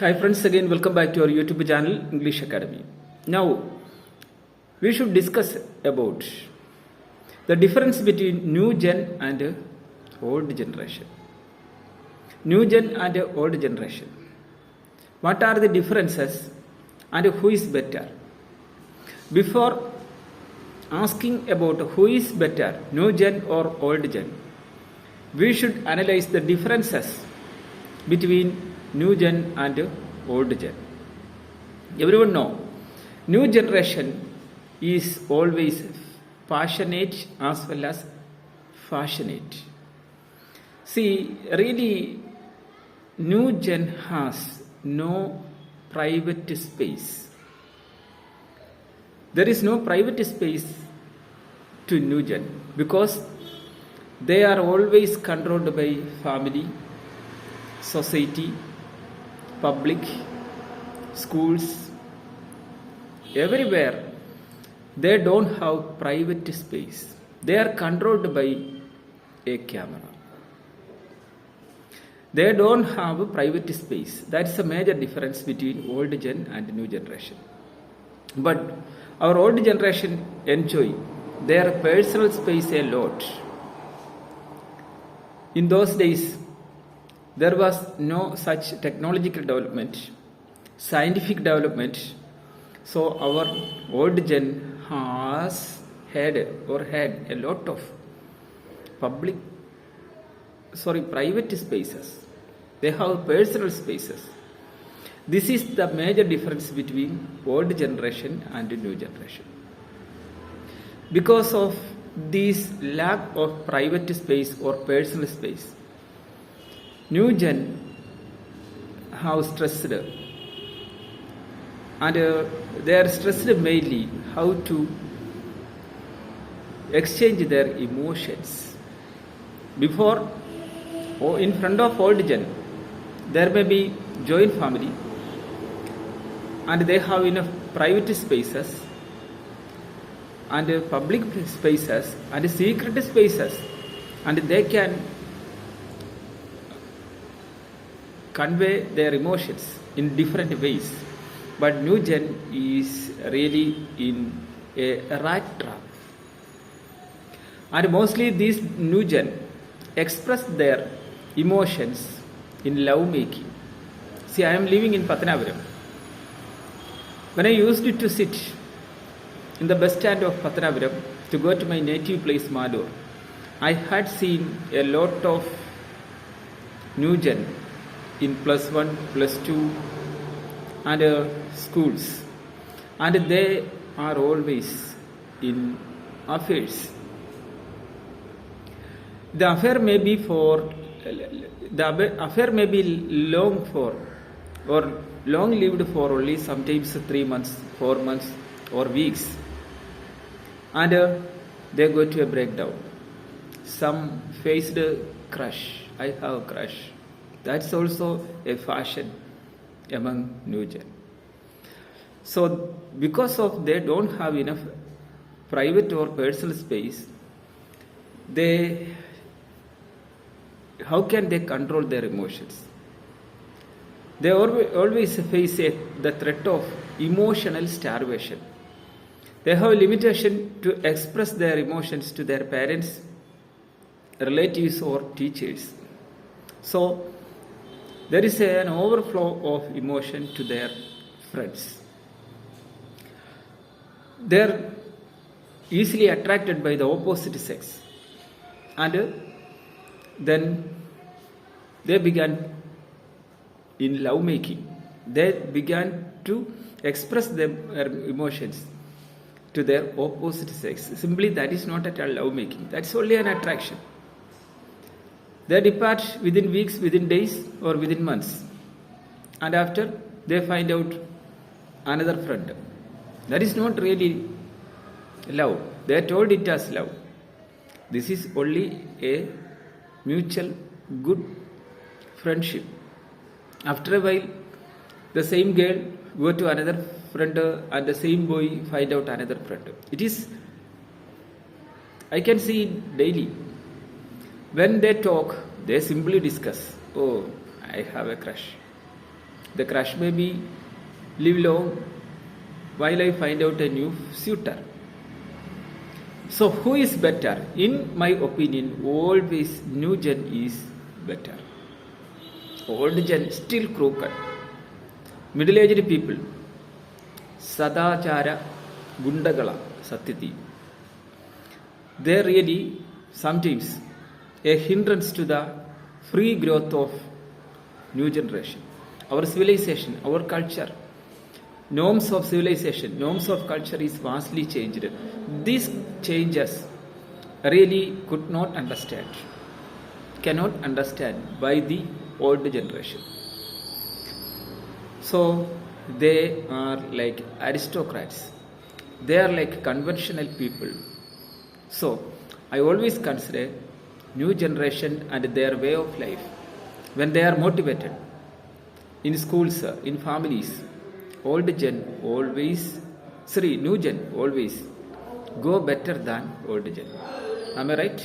Hi friends, again welcome back to our YouTube channel English Academy. Now we should discuss about the difference between new gen and old generation. New gen and old generation. What are the differences and who is better? Before asking about who is better, new gen or old gen, we should analyze the differences between new gen and old gen. Everyone know new generation is always passionate as well as fashionate. See, really, new gen has no private space. There is no private space to new gen because they are always controlled by family, society, public, schools, everywhere. They don't have private space. They are controlled by a camera. They don't have a private space. That's a major difference between old gen and new generation. But our old generation enjoy their personal space a lot. In those days, there was no such technological development, scientific development. So our old gen has had or had a lot of public, sorry, private spaces. They have personal spaces. This is the major difference between old generation and new generation. Because of this lack of private space or personal space, new gen have stressed and uh, they are stressed mainly how to exchange their emotions. Before or in front of old gen, there may be joint family and they have enough private spaces and public spaces and secret spaces and they can convey their emotions in different ways. But new gen is really in a rat trap. And mostly these new gen express their emotions in love making. See i am living in patnavaram when i used to sit in the bus stand of patnavaram to go to my native place Malur, I had seen a lot of new gen in plus one, plus two, and uh, schools, and they are always in affairs. The affair may be for the affair may be long for or long lived for only sometimes three months, four months, or weeks, and uh, they go to a breakdown. Some faced a crush. I have a crush. That's also a fashion among new gen. So because of they don't have enough private or personal space, they how can they control their emotions? They always face a, the threat of emotional starvation. They have a limitation to express their emotions to their parents, relatives, or teachers. So there is an overflow of emotion to their friends. They are easily attracted by the opposite sex, and then they began in love making. They began to express their emotions to their opposite sex. Simply, that is not at all love making, that's only an attraction. They depart within weeks, within days, or within months. And after, they find out another friend. That is not really love. They are told it as love. This is only a mutual good friendship. After a while, the same girl go to another friend and the same boy find out another friend. It is, I can see daily. When they talk, they simply discuss, oh, I have a crush. The crush may be live long while I find out a new suitor. So, who is better? In my opinion, always new gen is better. Old gen still crooked. Middle aged people, സദാചാര ഗുണ്ടകളാണ് സത്യത്തിൽ they really sometimes a hindrance to the free growth of new generation. Our civilization our culture norms of civilization norms of culture is vastly changed. These changes really could not understand cannot understand by the old generation. So they are like aristocrats. They are like conventional people. So i always consider new generation and their way of life. When they are motivated in schools in families old gen always sorry new gen always go better than old gen. Am i right